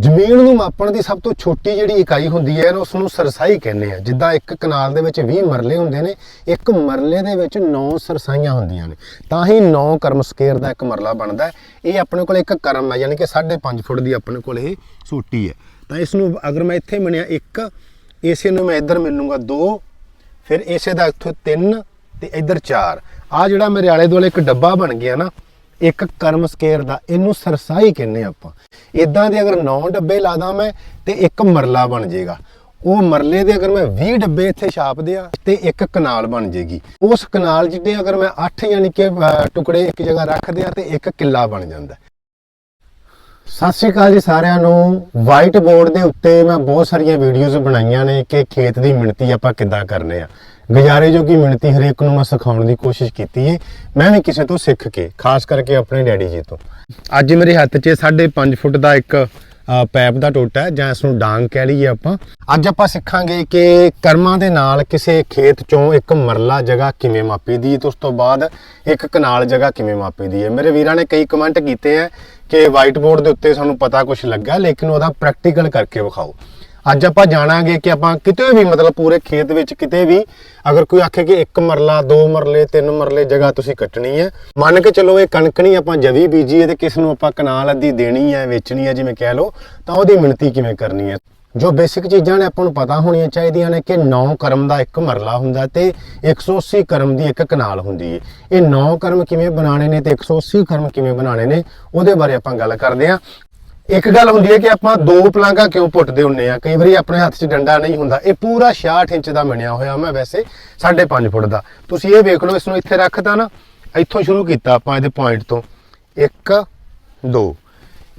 ਜ਼ਮੀਨ ਨੂੰ ਮਾਪਣ ਦੀ ਸਭ ਤੋਂ ਛੋਟੀ ਜਿਹੜੀ ਇਕਾਈ ਹੁੰਦੀ ਹੈ ਨਾ ਉਸ ਨੂੰ ਸਰਸਾਈ ਕਹਿੰਦੇ ਆ। ਜਿੱਦਾਂ ਇੱਕ ਕਨਾਲ ਦੇ ਵਿੱਚ 20 ਮਰਲੇ ਹੁੰਦੇ ਨੇ, ਇੱਕ ਮਰਲੇ ਦੇ ਵਿੱਚ 9 ਸਰਸਾਈਆਂ ਹੁੰਦੀਆਂ ਨੇ। ਤਾਂ ਹੀ 9 ਕਰਮ ਸਕੇਅਰ ਦਾ ਇੱਕ ਮਰਲਾ ਬਣਦਾ ਇਹ ਆਪਣੇ ਕੋਲ ਇੱਕ ਕਰਮ ਹੈ, ਯਾਨੀ ਕਿ 5.5 ਫੁੱਟ ਦੀ ਆਪਣੇ ਕੋਲ ਇਹ ਸੋਟੀ ਹੈ। ਤਾਂ ਇਸ ਨੂੰ ਅਗਰ ਮੈਂ ਇੱਥੇ ਮੰਨਿਆ ਇੱਕ, ਇਸੇ ਨੂੰ ਮੈਂ ਇੱਧਰ ਮਿਲੂੰਗਾ 2 ਫਿਰ ਇਸੇ ਦਾ ਇੱਥੋਂ 3 ਤੇ ਇੱਧਰ 4 ਆ ਜਿਹੜਾ ਮੇਰੇ ਆਲੇ ਦੁਆਲੇ ਇੱਕ ਡੱਬਾ ਬਣ ਗਿਆ ਨਾ ਇੱਕ ਕਰਮ ਸਕੇਅਰ ਦਾ ਇਹਨੂੰ ਸਰਸਾਈ ਕਹਿੰਦੇ ਆਪਾਂ। ਇਦਾਂ ਦੇ ਅਗਰ 9 ਡੱਬੇ ਲਾਦਾ ਮੈਂ ਤੇ ਇੱਕ ਮਰਲਾ ਬਣ ਜਾਏਗਾ ਉਹ ਮਰਲੇ ਦੇ ਅਗਰ ਮੈਂ 20 ਡੱਬੇ ਇੱਥੇ ਛਾਪ ਦਿਆਂ ਤੇ ਇੱਕ ਕਨਾਲ ਬਣ ਜੇਗੀ। ਉਸ ਕਨਾਲ ਜਿੱਡੇ ਅਗਰ ਮੈਂ 8 ਯਾਨੀ ਕਿ ਅਹ, ਟੁਕੜੇ ਇੱਕ ਜਗ੍ਹਾ ਰੱਖ ਦਿਆਂ ਤੇ ਇੱਕ ਕਿੱਲਾ ਬਣ ਜਾਂਦਾ। ਸਤਿ ਸ਼੍ਰੀ ਅਕਾਲ ਜੀ ਸਾਰਿਆਂ ਨੂੰ। ਵਾਈਟ ਬੋਰਡ ਦੇ ਉੱਤੇ ਮੈਂ ਬਹੁਤ ਸਾਰੀਆਂ ਵੀਡੀਓਜ਼ ਬਣਾਈਆਂ ਨੇ ਕਿ ਖੇਤ ਦੀ ਮਿਣਤੀ ਆਪਾਂ ਕਿੱਦਾਂ ਕਰਨੇ ਆ। ਗੁਜ਼ਾਰੇ ਜੋ ਕਿ ਮਿਣਤੀ ਹਰੇਕ ਨੂੰ ਮੈਂ ਸਿਖਾਉਣ ਦੀ ਕੋਸ਼ਿਸ਼ ਕੀਤੀ ਹੈ ਮੈਂ ਵੀ ਕਿਸੇ ਤੋਂ ਸਿੱਖ ਕੇ, ਖਾਸ ਕਰਕੇ ਆਪਣੇ ਡੈਡੀ ਜੀ ਤੋਂ। ਅੱਜ ਮੇਰੇ ਹੱਥ 'ਚ 5.5 ਫੁੱਟ ਦਾ ਇੱਕ ਪੈਪ ਦਾ ਟੋਟਾ ਹੈ, ਜਾਂ ਇਸ ਨੂੰ ਡਾਂਗ ਕਹਿ ਲਈਏ ਆਪਾਂ। ਅੱਜ ਆਪਾਂ ਸਿੱਖਾਂਗੇ ਕਿ ਕਰਮਾਂ ਦੇ ਨਾਲ ਕਿਸੇ ਖੇਤ ਚੋਂ ਇੱਕ ਮਰਲਾ ਜਗ੍ਹਾ ਕਿਵੇਂ ਮਾਪੀ ਦੀ, ਤੇ ਉਸ ਤੋਂ ਬਾਅਦ ਇੱਕ ਕਨਾਲ ਜਗ੍ਹਾ ਕਿਵੇਂ ਮਾਪੀ ਦੀ ਹੈ। ਮੇਰੇ ਵੀਰਾਂ ਨੇ ਕਈ ਕਮੈਂਟ ਕੀਤੇ ਹੈ ਕਿ ਵਾਈਟ ਬੋਰਡ ਦੇ ਉੱਤੇ ਸਾਨੂੰ ਪਤਾ ਕੁਝ ਲੱਗਾ, ਲੇਕਿਨ ਉਹਦਾ ਪ੍ਰੈਕਟੀਕਲ ਕਰਕੇ ਵਿਖਾਓ। ਅੱਜ ਆਪਾਂ ਜਾਣਾਂਗੇ ਕਿ ਆਪਾਂ ਕਿਤੇ ਵੀ ਮਤਲਬ ਪੂਰੇ ਖੇਤ ਵਿੱਚ ਕਿਤੇ ਵੀ ਅਗਰ ਕੋਈ ਆਖੇ ਕਿ ਇੱਕ ਮਰਲਾ, ਦੋ ਮਰਲੇ, ਤਿੰਨ ਮਰਲੇ ਜਗ੍ਹਾ ਤੁਸੀਂ ਕੱਟਣੀ ਹੈ, ਮੰਨ ਕੇ ਚਲੋ ਇਹ ਕਣਕ ਨਹੀਂ ਆਪਾਂ ਜਵੀ ਬੀਜੀ ਹੈ ਤੇ ਕਿਸ ਨੂੰ ਆਪਾਂ ਕਨਾਲ ਅੱਧੀ ਦੇਣੀ ਹੈ, ਵੇਚਣੀ ਹੈ, ਜਿਵੇਂ ਕਹਿ ਲਓ, ਤਾਂ ਉਹਦੀ ਮਿਣਤੀ ਕਿਵੇਂ ਕਰਨੀ ਹੈ? ਜੋ ਬੇਸਿਕ ਚੀਜ਼ਾਂ ਨੇ ਆਪਾਂ ਨੂੰ ਪਤਾ ਹੋਣੀਆਂ ਚਾਹੀਦੀਆਂ ਨੇ ਕਿ 9 ਕਰਮ ਦਾ ਇੱਕ ਮਰਲਾ ਹੁੰਦਾ ਤੇ 180 ਕਰਮ ਦੀ ਇੱਕ ਕਨਾਲ ਹੁੰਦੀ ਹੈ। ਇਹ 9 ਕਰਮ ਕਿਵੇਂ ਬਣਾਉਣੇ ਨੇ ਤੇ 180 ਕਰਮ ਕਿਵੇਂ ਬਣਾਉਣੇ ਨੇ, ਉਹਦੇ ਬਾਰੇ ਆਪਾਂ ਗੱਲ ਕਰਦੇ ਹਾਂ। ਇੱਕ ਗੱਲ ਹੁੰਦੀ ਹੈ ਕਿ ਆਪਾਂ ਦੋ ਪਲਾਂਗਾ ਕਿਉਂ ਪੁੱਟਦੇ ਹੁੰਨੇ ਆ? ਕਈ ਵਾਰੀ ਆਪਣੇ ਹੱਥ 'ਚ ਡੰਡਾ ਨਹੀਂ ਹੁੰਦਾ। ਇਹ ਪੂਰਾ 66 ਇੰਚ ਦਾ ਬਣਿਆ ਹੋਇਆ ਮੈਂ ਵੈਸੇ 5.5 ਫੁੱਟ ਦਾ। ਤੁਸੀਂ ਇਹ ਵੇਖ ਲਓ, ਇਸ ਨੂੰ ਇੱਥੇ ਰੱਖਦਾ ਨਾ, ਇੱਥੋਂ ਸ਼ੁਰੂ ਕੀਤਾ ਆਪਾਂ ਇਹਦੇ ਪੁਆਇੰਟ ਤੋਂ। 1 2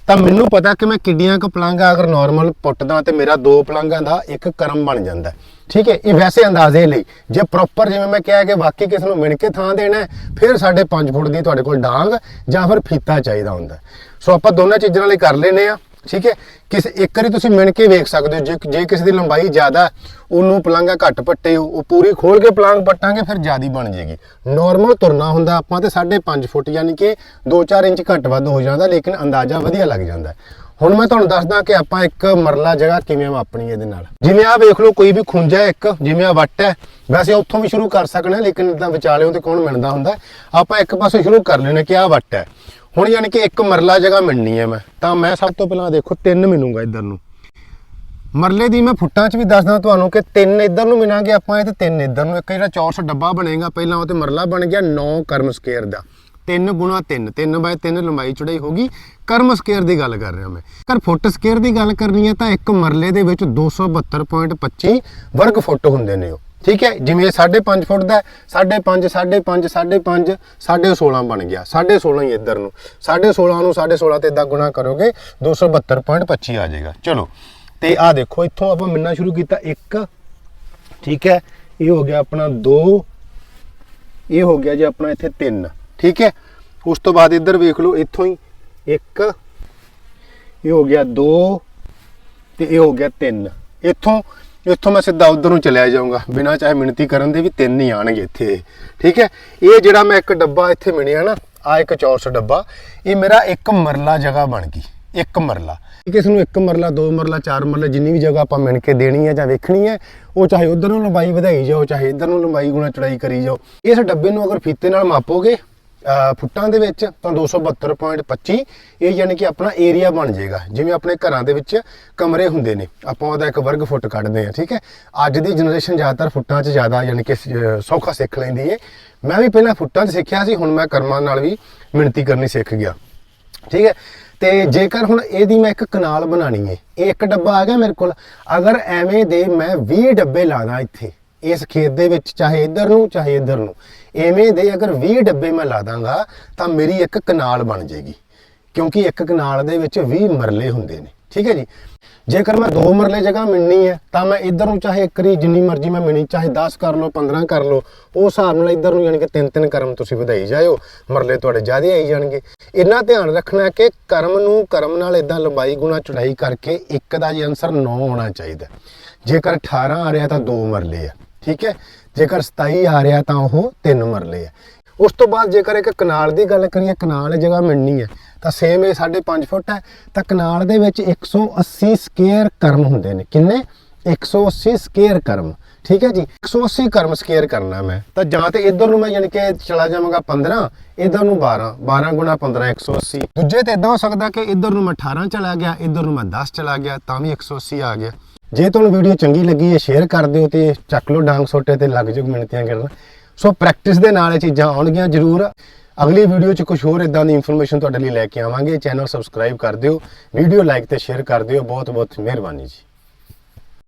ਤਾਂ ਮੈਨੂੰ ਪਤਾ ਕਿ ਮੈਂ ਕਿੱਡੀਆਂ ਕੁ ਪਲਾਂਗਾ ਅਗਰ ਨਾਰਮਲ ਪੁੱਟਦਾ ਤੇ ਮੇਰਾ ਦੋ ਪਲਾਂਗਾ ਦਾ ਇੱਕ ਕਰਮ ਬਣ ਜਾਂਦਾ। ਠੀਕ ਹੈ, ਇਹ ਵੈਸੇ ਅੰਦਾਜ਼ੇ ਲਈ। ਜੇ ਪ੍ਰੋਪਰ ਜਿਵੇਂ ਮੈਂ ਕਿਹਾ ਕਿ ਵਾਕਈ ਕਿਸ ਨੂੰ ਮਿਣ ਕੇ ਥਾਂ ਦੇਣਾ ਫਿਰ ਸਾਡੇ 5.5 ਫੁੱਟ ਦੀ ਤੁਹਾਡੇ ਕੋਲ ਡਾਂਗ ਜਾਂ ਫਿਰ ਫੀਤਾ ਚਾਹੀਦਾ ਹੁੰਦਾ ਸੋ ਆਪਾਂ ਦੋਨਾਂ ਚੀਜ਼ਾਂ ਲਈ ਕਰ ਲੈਨੇ ਆ ਠੀਕ ਹੈ। ਕਿਸ ਇੱਕ ਵਾਰੀ ਤੁਸੀਂ ਮਿਣ ਕੇ ਵੇਖ ਸਕਦੇ ਹੋ, ਜੇ ਜੇ ਕਿਸੇ ਦੀ ਲੰਬਾਈ ਜ਼ਿਆਦਾ ਉਹਨੂੰ ਪਲਾਂਗਾ ਘੱਟ ਪੱਟੇ, ਉਹ ਪੂਰੀ ਖੋਲ ਕੇ ਪਲਾਂਗ ਪੱਟਾਂਗੇ, ਫਿਰ ਜ਼ਿਆਦੀ ਬਣ ਜੇਗੀ। ਨਾਰਮਲ ਤੁਰਨਾ ਹੁੰਦਾ ਆਪਾਂ ਤੇ 5.5 ਫੁੱਟ, ਯਾਨੀ ਕਿ 2-4 ਇੰਚ ਘੱਟ ਵੱਧ ਹੋ ਜਾਂਦਾ, ਲੇਕਿਨ ਅੰਦਾਜ਼ਾ ਵਧੀਆ ਲੱਗ ਜਾਂਦਾ ਹੁਣ ਮੈਂ ਤੁਹਾਨੂੰ ਦੱਸਦਾ ਕਿ ਆਪਾਂ ਇੱਕ ਮਰਲਾ ਜਗ੍ਹਾ ਕਿਵੇਂ ਮਾਪਣੀ ਇਹਦੇ ਨਾਲ। ਜਿਵੇਂ ਆ ਵੇਖ ਲਓ, ਕੋਈ ਵੀ ਖੁੰਝਾ ਇੱਕ, ਜਿਵੇਂ ਆ ਵੱਟ ਹੈ। ਵੈਸੇ ਉੱਥੋਂ ਵੀ ਸ਼ੁਰੂ ਕਰ ਸਕਣਾ ਲੇਕਿਨ ਇਦਾਂ ਵਿਚਾਲਿਓਂ ਤੇ ਕੌਣ ਮਿਲਦਾ ਹੁੰਦਾ ਆਪਾਂ ਇੱਕ ਪਾਸੇ ਸ਼ੁਰੂ ਕਰ ਲੈਣਾ ਕਿ ਆ ਵੱਟ ਹੈ। ਹੁਣ ਯਾਨੀ ਕਿ ਇੱਕ ਮਰਲਾ ਜਗ੍ਹਾ ਮਿਲਣੀ ਹੈ ਮੈਂ। ਤਾਂ ਮੈਂ ਸਭ ਤੋਂ ਪਹਿਲਾਂ ਦੇਖੋ, ਤਿੰਨ ਮਿਲੂੰਗਾ ਇੱਧਰ ਨੂੰ। ਮਰਲੇ ਦੀ ਮੈਂ ਫੁੱਟਾਂ 'ਚ ਵੀ ਦੱਸਦਾ ਤੁਹਾਨੂੰ ਕਿ ਤਿੰਨ ਇੱਧਰ ਨੂੰ ਮਿਲਾਂਗੇ ਆਪਾਂ, ਇਹ ਤੇ ਤਿੰਨ ਇੱਧਰ ਨੂੰ। ਇੱਕ ਜਿਹੜਾ ਚੌਰਸ ਡੱਬਾ ਬਣੇਗਾ, ਪਹਿਲਾਂ ਉਹ ਤੇ ਮਰਲਾ ਬਣ ਗਿਆ 9 ਕਰਮ ਸਕੁਅਰ ਦਾ। 3 ਗੁਣਾ 3 3 ਬਾਏ 3 ਲੰਬਾਈ ਚੌੜਾਈ ਹੋਗੀ ਕਰਮ ਸਕੁਅਰ ਦੀ ਗੱਲ ਕਰ ਰਿਹਾ ਮੈਂ। ਕਰ ਫੁੱਟ ਸਕੁਅਰ ਦੀ ਗੱਲ ਕਰਨੀ ਹੈ ਤਾਂ ਇੱਕ ਮਰਲੇ ਦੇ ਵਿੱਚ 272.25 ਵਰਗ ਫੁੱਟ ਹੁੰਦੇ ਨੇ ਉਹ। ਠੀਕ ਹੈ? ਜਿਵੇਂ ਇਹ 5.5 ਫੁੱਟ ਦਾ 5.5 5.5 5.5 16 ਬਣ ਗਿਆ। 16 ਹੀ ਇੱਧਰ ਨੂੰ। 16 ਨੂੰ 16 ਤੇ ਇਦਾਂ ਗੁਣਾ ਕਰੋਗੇ 272.25 ਆ ਜਾਏਗਾ। ਚਲੋ, ਤੇ ਆ ਦੇਖੋ, ਇੱਥੋਂ ਆਪਾਂ ਮਿਲਣਾ ਸ਼ੁਰੂ ਕੀਤਾ 1 ਠੀਕ ਹੈ? ਇਹ ਹੋ ਗਿਆ ਆਪਣਾ 2 ਇਹ ਹੋ ਗਿਆ ਜੀ ਆਪਣਾ ਇੱਥੇ 3 ਠੀਕ ਹੈ? ਉਸ ਤੋਂ ਬਾਅਦ ਇੱਧਰ ਵੇਖ ਲਓ, ਇੱਥੋਂ ਹੀ ਇੱਕ, ਇਹ ਹੋ ਗਿਆ 2 ਤੇ ਇਹ ਹੋ ਗਿਆ 3 ਇੱਥੋਂ ਇੱਥੋਂ ਮੈਂ ਸਿੱਧਾ ਉਧਰ ਨੂੰ ਚਲਿਆ ਜਾਊਂਗਾ, ਬਿਨਾਂ ਚਾਹੇ ਮਿਣਤੀ ਕਰਨ ਦੇ ਵੀ ਤਿੰਨ ਹੀ ਆਣਗੇ ਇੱਥੇ ਠੀਕ ਹੈ? ਇਹ ਜਿਹੜਾ ਮੈਂ ਇੱਕ ਡੱਬਾ ਇੱਥੇ ਮਿਣਿਆ ਨਾ ਆ ਇੱਕ ਚੌਰਸ ਡੱਬਾ, ਇਹ ਮੇਰਾ ਇੱਕ ਮਰਲਾ ਜਗ੍ਹਾ ਬਣ ਗਈ, ਇੱਕ ਮਰਲਾ। ਕਿਸ ਨੂੰ ਇੱਕ ਮਰਲਾ, ਦੋ ਮਰਲਾ, ਚਾਰ ਮਰਲਾ, ਜਿੰਨੀ ਵੀ ਜਗ੍ਹਾ ਆਪਾਂ ਮਿਣ ਕੇ ਦੇਣੀ ਹੈ ਜਾਂ ਵੇਖਣੀ ਹੈ, ਉਹ ਚਾਹੇ ਉਧਰ ਨੂੰ ਲੰਬਾਈ ਵਧਾਈ ਜਾਓ, ਚਾਹੇ ਇੱਧਰ ਨੂੰ ਲੰਬਾਈ ਗੁਣਾ ਚੜਾਈ ਕਰੀ ਜਾਓ। ਇਸ ਡੱਬੇ ਨੂੰ ਅਗਰ ਫੀਤੇ ਨਾਲ ਮਾਪੋਗੇ ਫੁੱਟਾਂ ਦੇ ਵਿੱਚ ਤਾਂ 272.25 ਇਹ ਯਾਨੀ ਕਿ ਆਪਣਾ ਏਰੀਆ ਬਣ ਜਾਏਗਾ। ਜਿਵੇਂ ਆਪਣੇ ਘਰਾਂ ਦੇ ਵਿੱਚ ਕਮਰੇ ਹੁੰਦੇ ਨੇ, ਆਪਾਂ ਉਹਦਾ ਇੱਕ ਵਰਗ ਫੁੱਟ ਕੱਢਦੇ ਆ ਠੀਕ ਹੈ? ਅੱਜ ਦੀ ਜਨਰੇਸ਼ਨ ਜ਼ਿਆਦਾਤਰ ਫੁੱਟਾਂ 'ਚ ਜ਼ਿਆਦਾ ਯਾਨੀ ਕਿ ਸੌਖਾ ਸਿੱਖ ਲੈਂਦੀ ਏ। ਮੈਂ ਵੀ ਪਹਿਲਾਂ ਫੁੱਟਾਂ 'ਚ ਸਿੱਖਿਆ ਸੀ, ਹੁਣ ਮੈਂ ਕਰਮਾਂ ਨਾਲ ਵੀ ਮਿਣਤੀ ਕਰਨੀ ਸਿੱਖ ਗਿਆ। ਠੀਕ ਹੈ? ਤੇ ਜੇਕਰ ਹੁਣ ਇਹਦੀ ਮੈਂ ਇੱਕ ਕਨਾਲ ਬਣਾਣੀ ਹੈ ਇਹ ਇੱਕ ਡੱਬਾ ਆ ਗਿਆ ਮੇਰੇ ਕੋਲ। ਅਗਰ ਐਵੇਂ ਦੇ ਮੈਂ 20 ਡੱਬੇ ਲਾਦਾ ਇੱਥੇ ਇਸ ਖੇਤ ਦੇ ਵਿੱਚ, ਚਾਹੇ ਇੱਧਰ ਨੂੰ, ਚਾਹੇ ਇੱਧਰ ਨੂੰ। ਐਵੇਂ ਦੇ ਅਗਰ 20 ਡੱਬੇ ਮੈਂ ਲਾ ਦਾਂਗਾ, ਤਾਂ ਮੇਰੀ ਇੱਕ ਕਨਾਲ ਬਣ ਜਾਏਗੀ ਕਿਉਂਕਿ ਇੱਕ ਕਨਾਲ ਦੇ ਵਿੱਚ 20 ਮਰਲੇ ਹੁੰਦੇ ਨੇ। ਠੀਕ ਹੈ ਜੀ? ਜੇਕਰ ਮੈਂ ਦੋ ਮਰਲੇ ਜਗ੍ਹਾ ਮਿਲਣੀ ਹੈ, ਤਾਂ ਮੈਂ ਇੱਧਰ ਨੂੰ ਚਾਹੇ ਇੱਕ ਜਿੰਨੀ ਮਰਜ਼ੀ ਮੈਂ ਮਿਣੀ ਚਾਹੇ 10 ਕਰ ਲਓ 15 ਕਰ ਲਓ ਉਸ ਹਿਸਾਬ ਨਾਲ ਇੱਧਰ ਨੂੰ ਯਾਨੀ ਕਿ ਤਿੰਨ ਤਿੰਨ ਕਰਮ ਤੁਸੀਂ ਵਧਾਈ ਜਾਇਓ। ਮਰਲੇ ਤੁਹਾਡੇ ਜ਼ਿਆਦਾ ਆਈ ਜਾਣਗੇ। ਇੰਨਾ ਧਿਆਨ ਰੱਖਣਾ ਕਿ ਕਰਮ ਨੂੰ, ਕਰਮ ਨਾਲ ਇਦਾਂ ਲੰਬਾਈ ਗੁਣਾ ਚੜਾਈ ਕਰਕੇ ਇੱਕ ਦਾ ਜੀ ਆਨਸਰ 9 ਹੋਣਾ ਚਾਹੀਦਾ। ਜੇਕਰ 18 ਆ ਰਿਹਾ ਤਾਂ ਦੋ ਮਰਲੇ ਆ। ਠੀਕ ਹੈ? ਜੇਕਰ 27 ਆ ਰਿਹਾ ਤਾਂ ਉਹ ਤਿੰਨ ਮਰਲੇ ਆ। ਉਸ ਤੋਂ ਬਾਅਦ ਜੇਕਰ ਇੱਕ ਕਨਾਲ ਦੀ ਗੱਲ ਕਰੀਏ, ਕਨਾਲ ਜਗ੍ਹਾ ਮਿਲਣੀ ਹੈ, ਤਾਂ ਸੇਮ ਇਹ 5.5 ਫੁੱਟ ਹੈ। ਤਾਂ ਕਨਾਲ ਦੇ ਵਿੱਚ 180 ਸਕੁਅਰ ਕਰਮ ਹੁੰਦੇ ਨੇ। ਕਿੰਨੇ? 180 ਸਕੁਅਰ ਕਰਮ। ਠੀਕ ਹੈ ਜੀ? 180 ਕਰਮ ਸਕੁਅਰ ਕਰਨਾ ਮੈਂ। ਤਾਂ ਜਾਂ ਤੇ ਇਧਰ ਨੂੰ ਮੈਂ ਯਾਨੀ ਕਿ ਚਲਾ ਜਾਵਾਂਗਾ 15 ਇਧਰ ਨੂੰ 12 12 ਗੁਣਾ 15 180 ਦੂਜੇ ਤੇ ਇਦਾਂ ਹੋ ਸਕਦਾ ਕਿ ਇਧਰ ਨੂੰ ਮੈਂ 18 ਚਲਾ ਗਿਆ, ਇਧਰ ਨੂੰ ਮੈਂ 10 ਚਲਾ ਗਿਆ, ਤਾਂ ਵੀ 180 ਆ ਗਿਆ। ਜੇ ਤੁਹਾਨੂੰ ਵੀਡੀਓ ਚੰਗੀ ਲੱਗੀ ਹੈ ਸ਼ੇਅਰ ਕਰ ਦਿਓ ਤੇ ਚੱਕ ਲਓ ਡਾਂਗ ਸੋਟੇ ਤੇ ਲੱਗ ਜਾਓ ਮਿਹਨਤੀਆਂ ਕਰਨ। ਸੋ ਪ੍ਰੈਕਟਿਸ ਦੇ ਨਾਲ ਇਹ ਚੀਜ਼ਾਂ ਆਉਣਗੀਆਂ ਜ਼ਰੂਰ। ਅਗਲੀ ਵੀਡੀਓ 'ਚ ਕੁਝ ਹੋਰ ਇਦਾਂ ਦੀ ਇਨਫੋਰਮੇਸ਼ਨ ਤੁਹਾਡੇ ਲਈ ਲੈ ਕੇ ਆਵਾਂਗੇ। ਚੈਨਲ ਸਬਸਕ੍ਰਾਈਬ ਕਰ ਦਿਓ ਵੀਡੀਓ ਲਾਈਕ ਤੇ ਸ਼ੇਅਰ ਕਰ ਦਿਓ। ਬਹੁਤ ਬਹੁਤ ਮਿਹਰਬਾਨੀ ਜੀ।